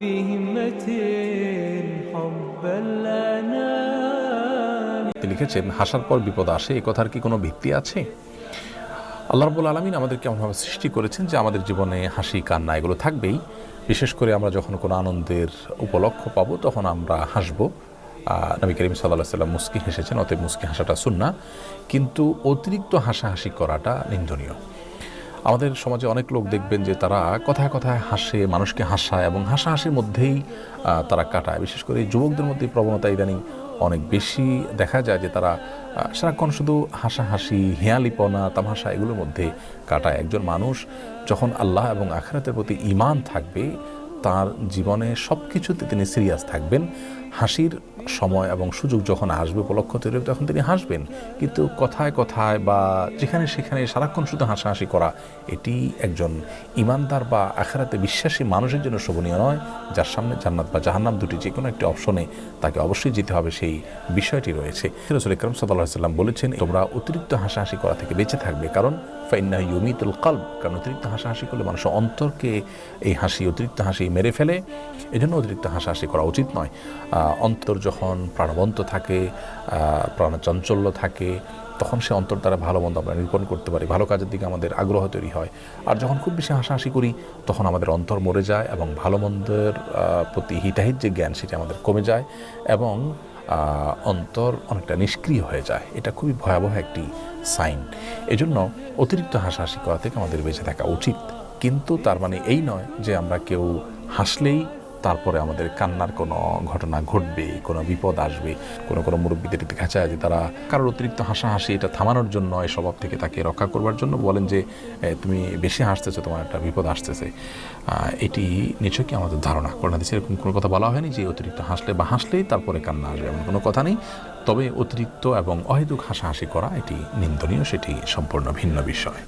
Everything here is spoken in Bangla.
তিনি লিখেছেন, হাসার পর বিপদ আসে, এ কথার কি কোনো ভিত্তি আছে? আল্লাহ রবুল আলমিন আমাদের কেমনভাবে সৃষ্টি করেছেন যে আমাদের জীবনে হাসি, কান্না এগুলো থাকবেই। বিশেষ করে আমরা যখন কোনো আনন্দের উপলক্ষ পাবো, তখন আমরা হাসবো। নবী করিম সাল্লাহ সাল্লাম মুস্কি হেসেছেন, অতএব মুস্কি হাসাটা শুননা কিন্তু অতিরিক্ত হাসাহাসি করাটা নিন্দনীয়। আমাদের সমাজে অনেক লোক দেখবেন যে তারা কথায় কথায় হাসে, মানুষকে হাসায় এবং হাসাহাসির মধ্যেই তারা কাটায়। বিশেষ করে যুবকদের মধ্যে প্রবণতা ইদানিং অনেক বেশি দেখা যায় যে তারা সারাক্ষণ শুধু হাসাহাসি, হেয়ালিপনা, তামাশা এগুলোর মধ্যে কাটায়। একজন মানুষ যখন আল্লাহ এবং আখরাতের প্রতি ইমান থাকবে, তার জীবনে সব কিছুতে তিনি সিরিয়াস থাকবেন। হাসির সময় এবং সুযোগ যখন আসবে উপলক্ষ তৈরি হবে, তখন তিনি হাসবেন। কিন্তু কথায় কথায় বা যেখানে সেখানে সারাক্ষণ শুধু হাসাহাসি করা, এটি একজন ইমানদার বা আখেরাতে বিশ্বাসী মানুষের জন্য শোভনীয় নয়, যার সামনে জান্নাত বা জাহান্নাম দুটি যে কোনো একটি অপশনে তাকে অবশ্যই যেতে হবে, সেই বিষয়টি রয়েছে। রসুল ইকরম সাল্লাহ সাল্লাম বলেছেন, তোমরা অতিরিক্ত হাসাহাসি করা থেকে বেঁচে থাকবে, কারণ ফাইন্না ইউমিতুল কাল্ব কারণ অতিরিক্ত হাসাহাসি করলে মানুষের অন্তরকে এই হাসি, অতিরিক্ত হাসি মেরে ফেলে। এজন্য অতিরিক্ত হাসাহাসি করা উচিত নয়। অন্তর যখন প্রাণবন্ত থাকে প্রাণচাঞ্চল্য থাকে, তখন সে অন্তর দ্বারা ভালো মন্দ আমরা নিরূপণ করতে পারি। ভালো কাজের দিকে আমাদের আগ্রহ তৈরি হয়। আর যখন খুব বেশি হাসাহাসি করি, তখন আমাদের অন্তর মরে যায় এবং ভালো মন্দের প্রতি হিতাহিত যে জ্ঞান, সেটা আমাদের কমে যায় এবং অন্তর অনেকটা নিষ্ক্রিয় হয়ে যায়। এটা খুবই ভয়াবহ একটি সাইন। এজন্য অতিরিক্ত হাসাহাসি করা থেকে আমাদের বেঁচে থাকা উচিত। কিন্তু তার মানে এই নয় যে আমরা কেউ হাসলেই তারপরে আমাদের কান্নার কোনো ঘটনা ঘটবে, কোনো বিপদ আসবে, কোনো কোনো মুরব্বীদের এতে খেঁচা যে তারা কারোর অতিরিক্ত হাসাহাসি এটা থামানোর জন্য এই স্বভাব থেকে তাকে রক্ষা করবার জন্য বলেন যে তুমি বেশি হাসতেছো, তোমার একটা বিপদ আসতেছে। এটি নিছকই আমাদের ধারণা? করোনা এরকম কোনো কথা বলা হয়নি যে অতিরিক্ত হাসলে বা হাসলেই তারপরে কান্না আসবে, এমন কোনো কথা নেই। তবে অতিরিক্ত এবং অহেতুক হাসাহাসি করা এটি নিন্দনীয়, সেটি সম্পূর্ণ ভিন্ন বিষয়।